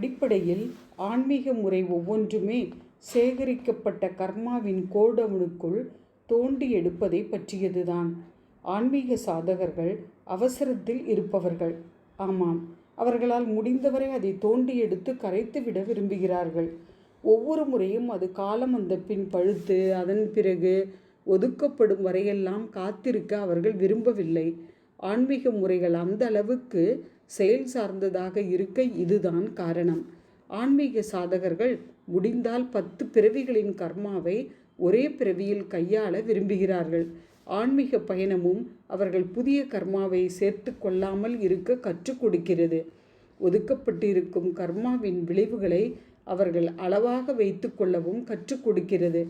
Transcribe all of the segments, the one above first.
அடிப்படையில் ஆன்மீக முறை ஒவ்வொன்றுமே சேகரிக்கப்பட்ட கர்மாவின் கோடவுனுக்குள் தோண்டி எடுப்பதை பற்றியதுதான். ஆன்மீக சாதகர்கள் அவசரத்தில் இருப்பவர்கள். ஆமாம் அவர்களால் முடிந்தவரை அதை தோண்டி எடுத்து கரைத்துவிட விரும்புகிறார்கள். ஒவ்வொரு முறையும் அது காலம் வந்த பின் பழுத்து அதன் பிறகு ஒதுக்கப்படும் வரையெல்லாம் காத்திருக்க அவர்கள் விரும்பவில்லை. ஆன்மீக முறைகள் அந்த அளவுக்கு செயல் சார்ந்ததாக இருக்க இதுதான் காரணம். ஆன்மீக சாதகர்கள் முடிந்தால் பத்து பிறவிகளின் கர்மாவை ஒரே பிறவியில் கையாள விரும்புகிறார்கள். ஆன்மீக பயணமும் அவர்கள் புதிய கர்மாவை சேர்த்து கொள்ளாமல் இருக்க கற்றுக் கொடுக்கிறது. ஒதுக்கப்பட்டிருக்கும் கர்மாவின் விளைவுகளை அவர்கள் அளவாக வைத்து கொள்ளவும் கற்றுக் கொடுக்கிறது.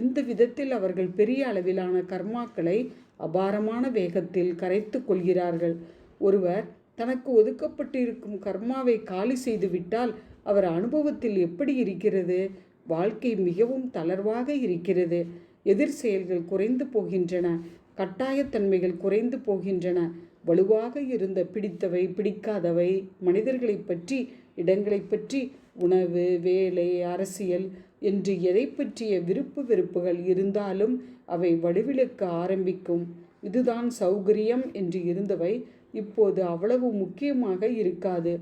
இந்த விதத்தில் அவர்கள் பெரிய அளவிலான கர்மாக்களை அபாரமான வேகத்தில் கரைத்து கொள்கிறார்கள். ஒருவர் தனக்கு ஒதுக்கப்பட்டிருக்கும் கர்மாவை காலி செய்துவிட்டால் அவர் அனுபவத்தில் எப்படி இருக்கிறது? வாழ்க்கை மிகவும் தளர்வாக இருக்கிறது. எதிர் செயல்கள் குறைந்து போகின்றன. கட்டாயத்தன்மைகள் குறைந்து போகின்றன. வலுவாக இருந்த பிடித்தவை பிடிக்காதவை மனிதர்களை பற்றி இடங்களை பற்றி உணவு வேலை அரசியல் என்று எதை பற்றிய விருப்பு வெறுப்புகள் இருந்தாலும் அவை வலுவிழக்க ஆரம்பிக்கும். இதுதான் சௌகரியம் என்று இருந்தவை இப்போது அவ்வளவு முக்கியமாக இருக்காது.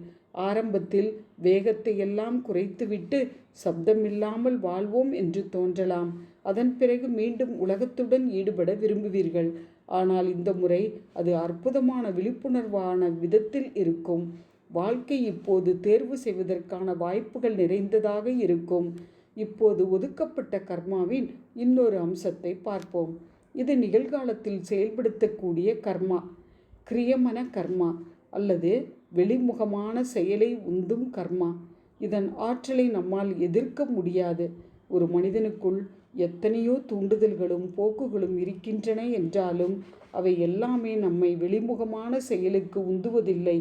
ஆரம்பத்தில் வேகத்தை எல்லாம் குறைத்துவிட்டு சப்தமில்லாமல் வாழ்வோம் என்று தோன்றலாம். அதன் பிறகு மீண்டும் உலகத்துடன் ஈடுபட விரும்புவீர்கள். ஆனால் இந்த முறை அது அற்புதமான விழிப்புணர்வான விதத்தில் இருக்கும். வாழ்க்கை இப்போது தேர்வு செய்வதற்கான வாய்ப்புகள் நிறைந்ததாக இருக்கும். இப்போது ஒதுக்கப்பட்ட கர்மாவின் இன்னொரு அம்சத்தை பார்ப்போம். இது நிகழ்காலத்தில் செயல்படுத்தக்கூடிய கர்மா. கிரியமன கர்மா அல்லது வெளிமுகமான செயலை உந்தும் கர்மா. இதன் ஆற்றலை நம்மால் எதிர்க்க முடியாது. ஒரு மனிதனுக்குள் எத்தனையோ தூண்டுதல்களும் போக்குகளும் இருக்கின்றன என்றாலும் அவை எல்லாமே நம்மை வெளிமுகமான செயலுக்கு உந்துவதில்லை.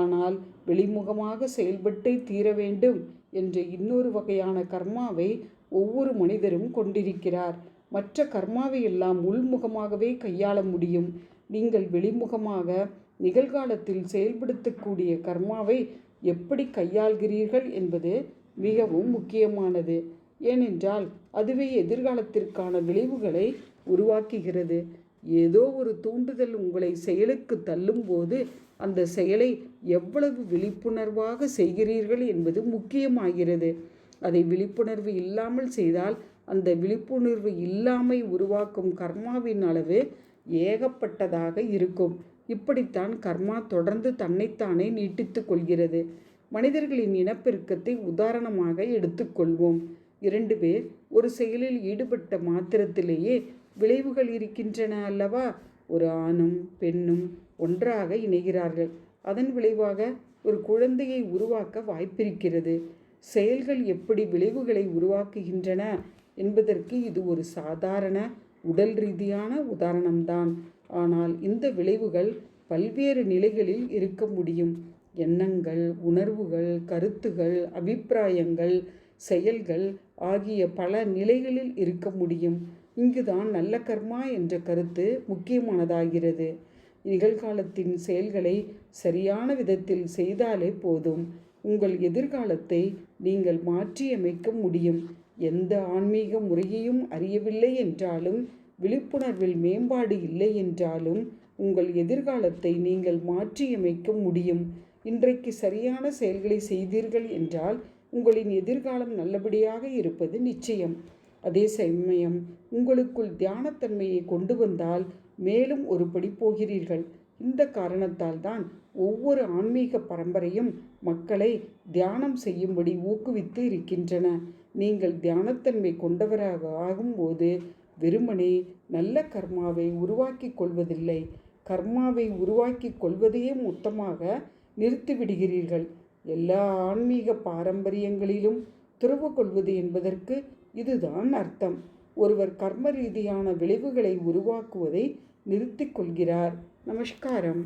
ஆனால் வெளிமுகமாக செயல்பட்டே தீர வேண்டும் என்ற இன்னொரு வகையான கர்மாவை ஒவ்வொரு மனிதரும் கொண்டிருக்கிறார். மற்ற கர்மாவை எல்லாம் உள்முகமாகவே கையாள முடியும். நீங்கள் வெளிமுகமாக நிகழ்காலத்தில் செயல்படுத்தக்கூடிய கர்மாவை எப்படி கையாள்கிறீர்கள் என்பது மிகவும் முக்கியமானது. ஏனென்றால் அதுவே எதிர்காலத்திற்கான விளைவுகளை உருவாக்குகிறது. ஏதோ ஒரு தூண்டுதல் உங்களை செயலுக்கு தள்ளும்போது அந்த செயலை எவ்வளவு விழிப்புணர்வாக செய்கிறீர்கள் என்பது முக்கியமாகிறது. அதை விழிப்புணர்வு இல்லாமல் செய்தால் அந்த விழிப்புணர்வு இல்லாமை உருவாக்கும் கர்மாவின் அளவு ஏகப்பட்டதாக இருக்கும். இப்படித்தான் கர்மா தொடர்ந்து தன்னைத்தானே நீட்டித்து கொள்கிறது. மனிதர்களின் இனப்பெருக்கத்தை உதாரணமாக எடுத்துக்கொள்வோம் இரண்டு பேர் ஒரு செயலில் ஈடுபட்ட மாத்திரத்திலேயே விளைவுகள் இருக்கின்றன அல்லவா? ஒரு ஆணும் பெண்ணும் ஒன்றாக இணைகிறார்கள். அதன் விளைவாக ஒரு குழந்தையை உருவாக்க வாய்ப்பிருக்கிறது. செயல்கள் எப்படி விளைவுகளை உருவாக்குகின்றன என்பதற்கு இது ஒரு சாதாரண உடல் ரீதியான உதாரணம்தான். ஆனால் இந்த விளைவுகள் பல்வேறு நிலைகளில் இருக்க முடியும். எண்ணங்கள் உணர்வுகள் கருத்துகள் அபிப்பிராயங்கள் செயல்கள் ஆகிய பல நிலைகளில் இருக்க முடியும். இங்குதான் நல்ல கர்மா என்ற கருத்து முக்கியமானதாகிறது. நிகழ்காலத்தின் செயல்களை சரியான விதத்தில் செய்தாலே போதும். உங்கள் எதிர்காலத்தை நீங்கள் மாற்றியமைக்க முடியும். எந்த ஆன்மீக முறையையும் அறியவில்லை என்றாலும் விழிப்புணர்வில் மேம்பாடு இல்லை என்றாலும் உங்கள் எதிர்காலத்தை நீங்கள் மாற்றியமைக்க முடியும். இன்றைக்கு சரியான செயல்களை செய்தீர்கள் என்றால் உங்களின் எதிர்காலம் நல்லபடியாக இருப்பது நிச்சயம். அதே சமயம் உங்களுக்குள் தியானத்தன்மையை கொண்டு வந்தால் மேலும் ஒரு படி போகிறீர்கள். இந்த காரணத்தால் தான் ஒவ்வொரு ஆன்மீக பரம்பரையும் மக்களை தியானம் செய்யும்படி ஊக்குவித்து இருக்கின்றன. நீங்கள் தியானத்தன்மை கொண்டவராக ஆகும்போது வெறுமனே நல்ல கர்மாவை உருவாக்கி கொள்வதில்லை. கர்மாவை உருவாக்கி கொள்வதையே மொத்தமாக நிறுத்திவிடுகிறீர்கள் எல்லா ஆன்மீக பாரம்பரியங்களிலும் துறவு கொள்வது என்பதற்கு இதுதான் அர்த்தம். ஒருவர் கர்ம ரீதியான விளைவுகளை உருவாக்குவதை நிறுத்திக் கொள்கிறார். நமஸ்காரம்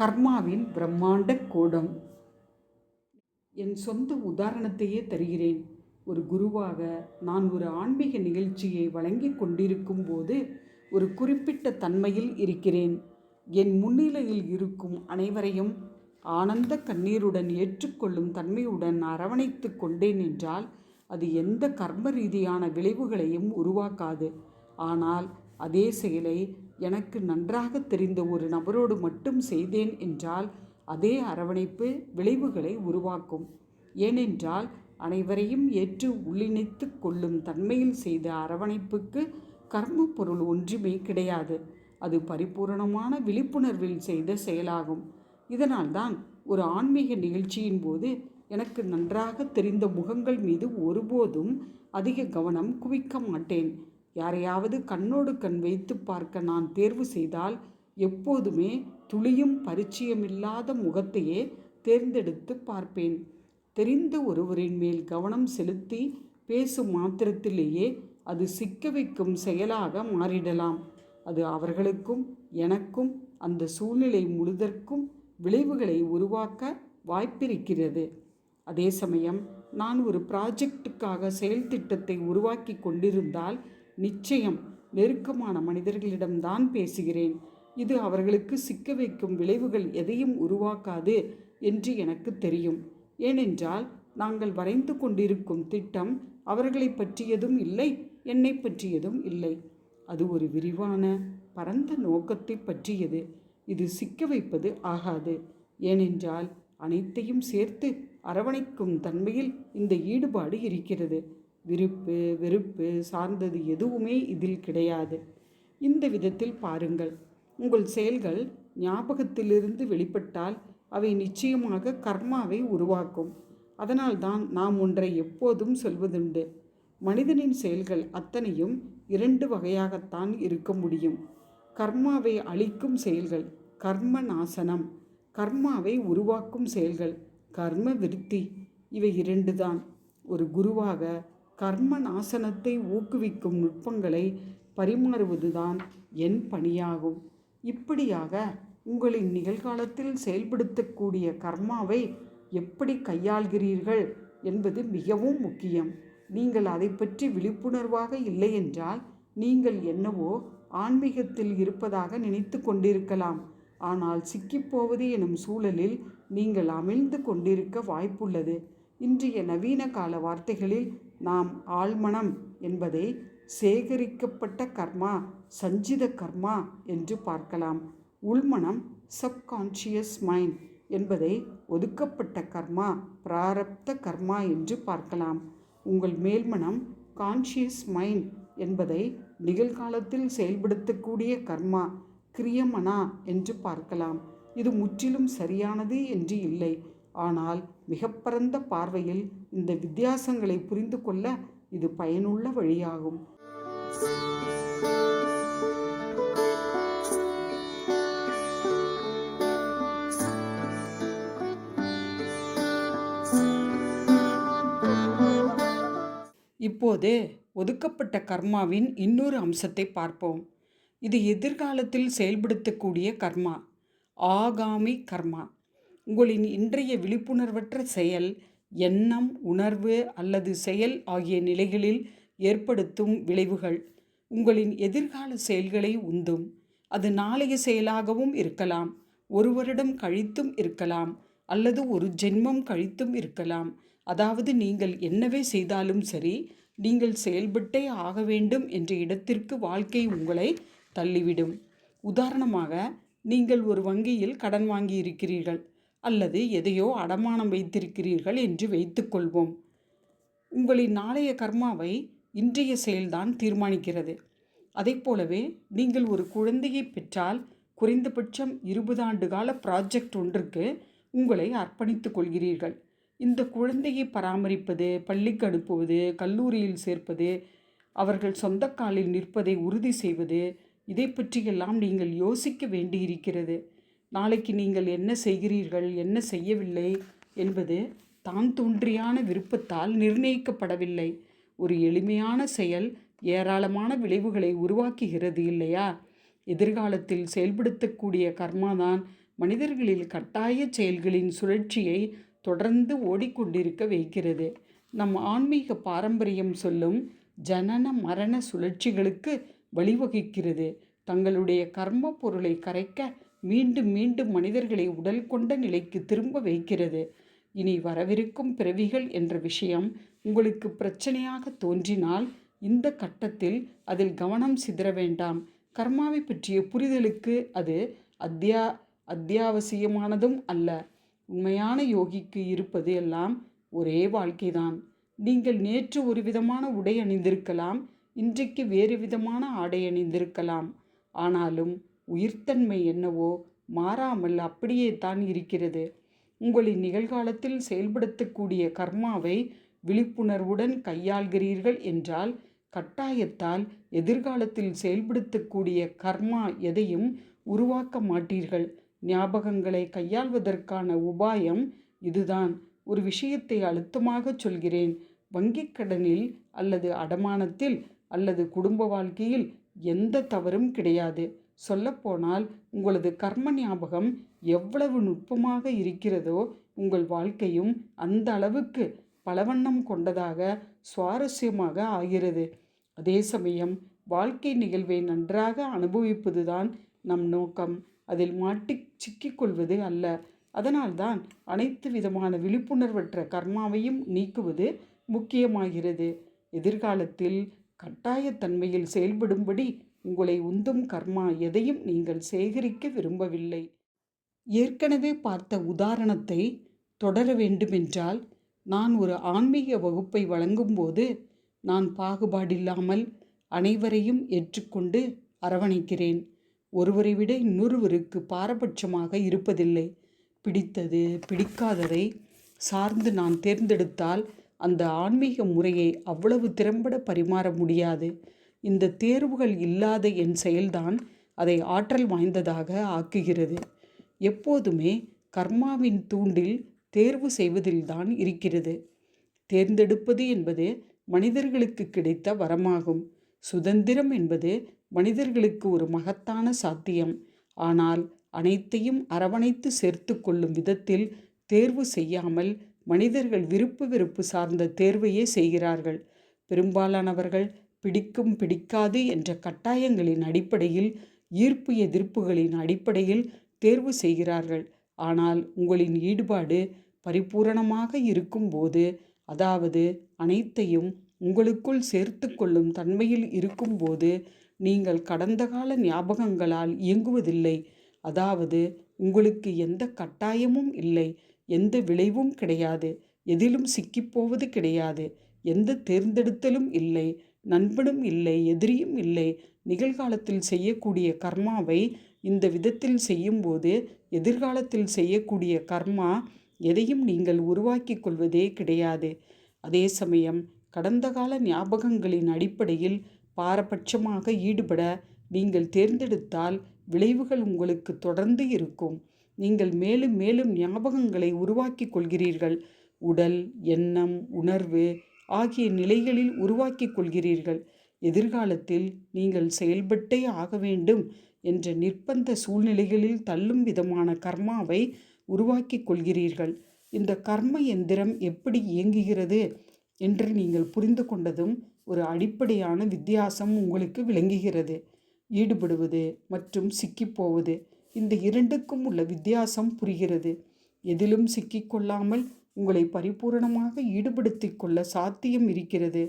கர்மாவின் பிரம்மாண்ட கூடம். என் சொந்த உதாரணத்தையே தருகிறேன். ஒரு குருவாக நான் ஒரு ஆன்மீக நிகழ்ச்சியை வழங்கி கொண்டிருக்கும் போது ஒரு குறிப்பிட்ட தன்மையில் இருக்கிறேன். என் முன்னிலையில் இருக்கும் அனைவரையும் ஆனந்த கண்ணீருடன் ஏற்றுக்கொள்ளும் தன்மையுடன் அரவணைத்து கொண்டேன் என்றால் அது எந்த கர்ம ரீதியான விளைவுகளையும் உருவாக்காது. ஆனால் அதே செயலை எனக்கு நன்றாக தெரிந்த ஒரு நபரோடு மட்டும் செய்தேன் என்றால் அதே அரவணைப்பு விளைவுகளை உருவாக்கும். ஏனென்றால் அனைவரையும் ஏற்று உள்ளிணைத்து கொள்ளும் தன்மையில் செய்த அரவணைப்புக்கு கர்ம பொருள் ஒன்றுமே கிடையாது. அது பரிபூரணமான விழிப்புணர்வில் செய்த செயலாகும். இதனால்தான் ஒரு ஆன்மீக நிகழ்ச்சியின் போது எனக்கு நன்றாக தெரிந்த முகங்கள் மீது ஒருபோதும் அதிக கவனம் குவிக்க மாட்டேன். யாரையாவது கண்ணோடு கண் வைத்து பார்க்க நான் தேர்வு செய்தால் எப்போதுமே துளியும் பரிச்சயமில்லாத முகத்தையே தேர்ந்தெடுத்து பார்ப்பேன். தெரிந்த ஒருவரின் மேல் கவனம் செலுத்தி பேசும் மாத்திரத்திலேயே அது சிக்க வைக்கும் செயலாக மாறிடலாம். அது அவர்களுக்கும் எனக்கும் அந்த சூழ்நிலை முழுதற்கும் விளைவுகளை உருவாக்க வாய்ப்பிருக்கிறது. அதே சமயம் நான் ஒரு ப்ராஜெக்டுக்காக செயல் திட்டத்தை உருவாக்கி கொண்டிருந்தால் நிச்சயம் நெருக்கமான மனிதர்களிடம்தான் பேசுகிறேன். இது அவர்களுக்கு சிக்க வைக்கும் விளைவுகள் எதையும் உருவாக்காது என்று எனக்கு தெரியும். ஏனென்றால் நாங்கள் வரைந்து கொண்டிருக்கும் திட்டம் அவர்களை பற்றியதும் இல்லை என்னை பற்றியதும் இல்லை. அது ஒரு விரிவான பரந்த நோக்கத்தை பற்றியது. இது சிக்க வைப்பது ஆகாது. ஏனென்றால் அனைத்தையும் சேர்த்து அரவணைக்கும் தன்மையில் இந்த ஈடுபாடு இருக்கிறது. விருப்பு வெறுப்பு சார்ந்தது எதுவுமே இதில் கிடையாது. இந்த விதத்தில் பாருங்கள். உங்கள் செயல்கள் ஞாபகத்திலிருந்து வெளிப்பட்டால் அவை நிச்சயமாக கர்மாவை உருவாக்கும். அதனால்தான் நாம் ஒன்றை எப்போதும் சொல்வதுண்டு. மனிதனின் செயல்கள் அத்தனையும் இரண்டு வகையாகத்தான் இருக்க முடியும். கர்மாவை அழிக்கும் செயல்கள் கர்ம நாசனம் கர்மாவை உருவாக்கும் செயல்கள் கர்ம விருத்தி இவை இரண்டு தான் ஒரு குருவாக கர்ம நாசனத்தை ஊக்குவிக்கும் நுட்பங்களை பரிமாறுவதுதான் என் பணியாகும். இப்படியாக உங்களின் நிகழ்காலத்தில் செயல்படுத்தக்கூடிய கர்மாவை எப்படி கையாள்கிறீர்கள் என்பது மிகவும் முக்கியம். நீங்கள் அதை பற்றி விழிப்புணர்வாக இல்லை என்றால் நீங்கள் என்னவோ ஆன்மீகத்தில் இருப்பதாக நினைத்து கொண்டிருக்கலாம். ஆனால் சிக்கிப்போவது எனும் சூழலில் நீங்கள் அமிழ்ந்து கொண்டிருக்க வாய்ப்புள்ளது. இன்றைய நவீன கால வார்த்தைகளில் நாம் ஆழ்மனம் என்பதை சேகரிக்கப்பட்ட கர்மா சஞ்சித கர்மா என்று பார்க்கலாம். உள்மனம் சப்கான்ஷியஸ் மைண்ட் என்பதை ஒதுக்கப்பட்ட கர்மா பிராரப்த கர்மா என்று பார்க்கலாம். உங்கள் மேல்மனம் கான்ஷியஸ் மைண்ட் என்பதை நிகழ்காலத்தில் செயல்படுத்தக்கூடிய கர்மா கிரியமனா என்று பார்க்கலாம். இது முற்றிலும் சரியானது என்று இல்லை. ஆனால் மிக பரந்த பார்வையில் இந்த வித்தியாசங்களை புரிந்து கொள்ள இது பயனுள்ள வழியாகும். இப்போது ஒதுக்கப்பட்ட கர்மாவின் இன்னொரு அம்சத்தை பார்ப்போம். இது எதிர்காலத்தில் செயல்படுத்தக்கூடிய கர்மா ஆகாமி கர்மா. உங்களின் இன்றைய விழிப்புணர்வற்ற செயல் எண்ணம் உணர்வு அல்லது செயல் ஆகிய நிலைகளில் ஏற்படுத்தும் விளைவுகள். உங்களின் எதிர்கால செயல்களை உந்தும். அது நாளைய செயலாகவும் இருக்கலாம். ஒரு வருடம் கழித்தும் இருக்கலாம். அல்லது ஒரு ஜென்மம் கழித்தும் இருக்கலாம். அதாவது நீங்கள் என்னவே செய்தாலும் சரி நீங்கள் செயல்பட்டே ஆக வேண்டும் என்ற இடத்திற்கு வாழ்க்கை உங்களை தள்ளிவிடும். உதாரணமாக நீங்கள் ஒரு வங்கியில் கடன் வாங்கி இருக்கிறீர்கள் அல்லது எதையோ அடமானம் வைத்திருக்கிறீர்கள் என்று வைத்துக்கொள்வோம். உங்களின் நாளைய கர்மாவை இன்றைய செயல்தான் தீர்மானிக்கிறது. அதை போலவே நீங்கள் ஒரு குழந்தையை பெற்றால் குறைந்தபட்சம் இருபது ஆண்டு கால ப்ராஜெக்ட் ஒன்றுக்கு உங்களை அர்ப்பணித்துக் கொள்கிறீர்கள். இந்த குழந்தையை பராமரிப்பது பள்ளிக்கு அனுப்புவது கல்லூரியில் சேர்ப்பது அவர்கள் சொந்த காலில் நிற்பதை உறுதி செய்வது இதை பற்றியெல்லாம் நீங்கள் யோசிக்க வேண்டியிருக்கிறது. நாளைக்கு நீங்கள் என்ன செய்கிறீர்கள் என்ன செய்யவில்லை என்பது தான் தோன்றியான விருப்பத்தால் நிர்ணயிக்கப்படவில்லை. ஒரு எளிமையான செயல் ஏராளமான விளைவுகளை உருவாக்குகிறது இல்லையா? எதிர்காலத்தில் செயல்படுத்தக்கூடிய கர்மாதான் மனிதர்களில் கட்டாய செயல்களின் சுழற்சியை தொடர்ந்து ஓடிக்கொண்டிருக்க வைக்கிறது. நம் ஆன்மீக பாரம்பரியம் சொல்லும் ஜனன மரண சுழற்சிகளுக்கு வழிவகுக்கிறது. தங்களுடைய கர்ம பொருளை கரைக்க மீண்டும் மீண்டும் மனிதர்களை உடல் கொண்ட நிலைக்கு திரும்ப வைக்கிறது. இனி வரவிருக்கும் பிறவிகள் என்ற விஷயம் உங்களுக்கு பிரச்சனையாக தோன்றினால் இந்த கட்டத்தில் அதில் கவனம் சிதற வேண்டாம். கர்மாவை பற்றிய புரிதலுக்கு அது அத்தியா அத்தியாவசியமானதும் அல்ல. உண்மையான யோகிக்கு இருப்பது எல்லாம் ஒரே வாழ்க்கைதான். நீங்கள் நேற்று ஒரு விதமான உடை அணிந்திருக்கலாம் இன்றைக்கு வேறு விதமான ஆடை அணிந்திருக்கலாம். ஆனாலும் உயிர்த்தன்மை என்னவோ மாறாமல் அப்படியே தான் இருக்கிறது. உங்களின் நிகழ்காலத்தில் செயல்படுத்தக்கூடிய கர்மாவை விழிப்புணர்வுடன் கையாள்கிறீர்கள் என்றால் கட்டாயத்தால் எதிர்காலத்தில் செயல்படுத்தக்கூடிய கர்மா எதையும் உருவாக்க மாட்டீர்கள். ஞாபகங்களை கையாள்வதற்கான உபாயம் இதுதான். ஒரு விஷயத்தை அழுத்தமாக சொல்கிறேன். வங்கிக் கடனில் அல்லது அடமானத்தில் அல்லது குடும்ப வாழ்க்கையில் எந்த தவறும் கிடையாது. சொல்லப்போனால் உங்களது கர்ம ஞாபகம் எவ்வளவு நுட்பமாக இருக்கிறதோ உங்கள் வாழ்க்கையும் அந்த அளவுக்கு பலவண்ணம் கொண்டதாக சுவாரஸ்யமாக ஆகிறது. அதே சமயம் வாழ்க்கை நிகழ்வை நன்றாக அனுபவிப்பதுதான் நம் நோக்கம். அதில் மாட்டி சிக்கிக்கொள்வது அல்ல. அதனால்தான் அனைத்து விதமான விழிப்புணர்வற்ற கர்மாவையும் நீக்குவது முக்கியமாகிறது. எதிர்காலத்தில் கட்டாயத்தன்மையில் செயல்படும்படி உங்களை உந்தும் கர்மா எதையும் நீங்கள் சேகரிக்க விரும்பவில்லை. ஏற்கனவே பார்த்த உதாரணத்தை தொடர வேண்டுமென்றால் நான் ஒரு ஆன்மீக வகுப்பை வழங்கும்போது நான் பாகுபாடில்லாமல் அனைவரையும் ஏற்றுக்கொண்டு அரவணைக்கிறேன். ஒருவரை விட இன்னொருவருக்கு பாரபட்சமாக இருப்பதில்லை. பிடித்தது பிடிக்காததை சார்ந்து நான் தேர்ந்தெடுத்தால் அந்த ஆன்மீக முறையை அவ்வளவு திறம்பட பரிமாற முடியாது. இந்த தேர்வுகள் இல்லாத என் செயல்தான் அதை ஆற்றல் வாய்ந்ததாக ஆக்குகிறது. எப்போதுமே கர்மாவின் தூண்டில் தேர்வு செய்வதில்தான் இருக்கிறது. தேர்ந்தெடுப்பது என்பது மனிதர்களுக்கு கிடைத்த வரமாகும். சுதந்திரம் என்பது மனிதர்களுக்கு ஒரு மகத்தான சாத்தியம். ஆனால் அனைத்தையும் அரவணைத்து சேர்த்து கொள்ளும் விதத்தில் தேர்வு செய்யாமல் மனிதர்கள் விருப்பு வெறுப்பு சார்ந்த தேர்வையே செய்கிறார்கள். பெரும்பாலானவர்கள் பிடிக்கும் பிடிக்காது என்ற கட்டாயங்களின் அடிப்படையில் ஈர்ப்பு எதிர்ப்புகளின் அடிப்படையில் தேர்வு செய்கிறார்கள். ஆனால் உங்களின் ஈடுபாடு பரிபூரணமாக இருக்கும்போது அதாவது அனைத்தையும் உங்களுக்குள் சேர்த்து கொள்ளும் தன்மையில் இருக்கும்போது நீங்கள் கடந்த கால ஞாபகங்களால் இயங்குவதில்லை. அதாவது உங்களுக்கு எந்த கட்டாயமும் இல்லை எந்த விளைவும் கிடையாது எதிலும் சிக்கிப்போவது கிடையாது எந்த தேர்ந்தெடுத்தலும் இல்லை நண்பனும் இல்லை எதிரியும் இல்லை. நிகழ்காலத்தில் செய்யக்கூடிய கர்மாவை இந்த விதத்தில் செய்யும்போது எதிர்காலத்தில் செய்யக்கூடிய கர்மா எதையும் நீங்கள் உருவாக்கி கொள்வதே கிடையாது. அதே சமயம் கடந்த கால ஞாபகங்களின் அடிப்படையில் பாரபட்சமாக ஈடுபட நீங்கள் தேர்ந்தெடுத்தால் விளைவுகள் உங்களுக்கு தொடர்ந்து இருக்கும். நீங்கள் மேலும் மேலும் ஞாபகங்களை உருவாக்கி கொள்கிறீர்கள். உடல் எண்ணம் உணர்வு ஆகிய நிலைகளில் உருவாக்கி கொள்கிறீர்கள். எதிர்காலத்தில் நீங்கள் செயல்பட்டே ஆக வேண்டும் என்ற நிர்பந்த சூழ்நிலைகளில் தள்ளும் விதமான கர்மாவை உருவாக்கி கொள்கிறீர்கள். இந்த கர்ம எந்திரம் எப்படி இயங்குகிறது என்று நீங்கள் புரிந்து கொண்டதும் ஒரு அடிப்படையான வித்தியாசம் உங்களுக்கு விளங்குகிறது. ஈடுபடுவது மற்றும் சிக்கிப்போவது இந்த இரண்டுக்கும் உள்ள வித்தியாசம் புரிகிறது. எதிலும் சிக்கிக்கொள்ளாமல் உங்களை பரிபூரணமாக ஈடுபடுத்தி கொள்ள சாத்தியம் இருக்கிறது.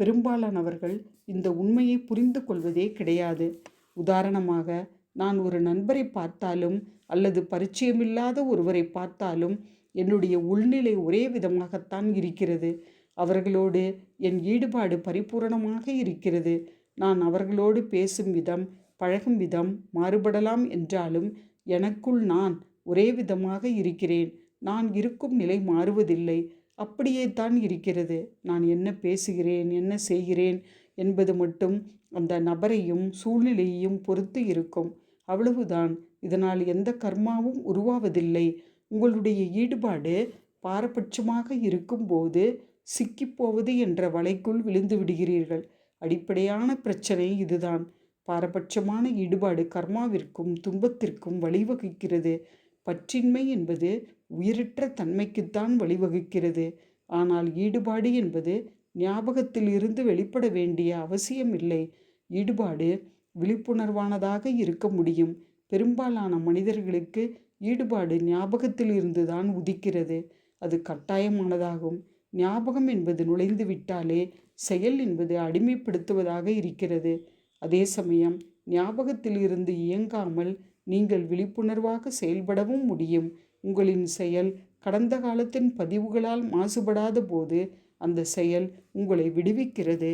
பெரும்பாலானவர்கள் இந்த உண்மையை புரிந்து கொள்வதே கிடையாது. உதாரணமாக நான் ஒரு நண்பரை பார்த்தாலும் அல்லது பரிச்சயமில்லாத ஒருவரை பார்த்தாலும் என்னுடைய உள்நிலை ஒரே விதமாகத்தான் இருக்கிறது. அவர்களோடு என் ஈடுபாடு பரிபூரணமாக இருக்கிறது. நான் அவர்களோடு பேசும் விதம் பழகும் விதம் மாறுபடலாம் என்றாலும் எனக்குள் நான் ஒரே விதமாக இருக்கிறேன். நான் இருக்கும் நிலை மாறுவதில்லை. அப்படியே தான் இருக்கிறது. நான் என்ன பேசுகிறேன் என்ன செய்கிறேன் என்பது மட்டும் அந்த நபரையும் சூழ்நிலையையும் பொறுத்து இருக்கும். அவ்வளவுதான். இதனால் எந்த கர்மாவும் உருவாவதில்லை. உங்களுடைய ஈடுபாடு பாரபட்சமாக இருக்கும்போது சிக்கிப்போவது என்ற வலைக்குள் விழுந்து விடுகிறீர்கள். அடிப்படையான பிரச்சனை இதுதான். பாரபட்சமான ஈடுபாடு கர்மாவிற்கும் துன்பத்திற்கும் வழிவகுக்கிறது. பற்றின்மை என்பது உயிரற்ற தன்மைக்குத்தான் வழிவகுக்கிறது. ஆனால் ஈடுபாடு என்பது ஞாபகத்தில் இருந்து வெளிப்பட வேண்டிய அவசியமில்லை. ஈடுபாடு விழிப்புணர்வானதாக இருக்க முடியும். பெரும்பாலான மனிதர்களுக்கு ஈடுபாடு ஞாபகத்தில் இருந்துதான் உதிக்கிறது. அது கட்டாயமானதாகும். ஞாபகம் என்பது நுழைந்து விட்டாலே செயல் என்பது அடிமைப்படுத்துவதாக இருக்கிறது. அதே சமயம் ஞாபகத்தில் இருந்து இயங்காமல் நீங்கள் விழிப்புணர்வாக செயல்படவும் முடியும். உங்களின் செயல் கடந்த காலத்தின் பதிவுகளால் மாசுபடாத போது அந்த செயல் உங்களை விடுவிக்கிறது.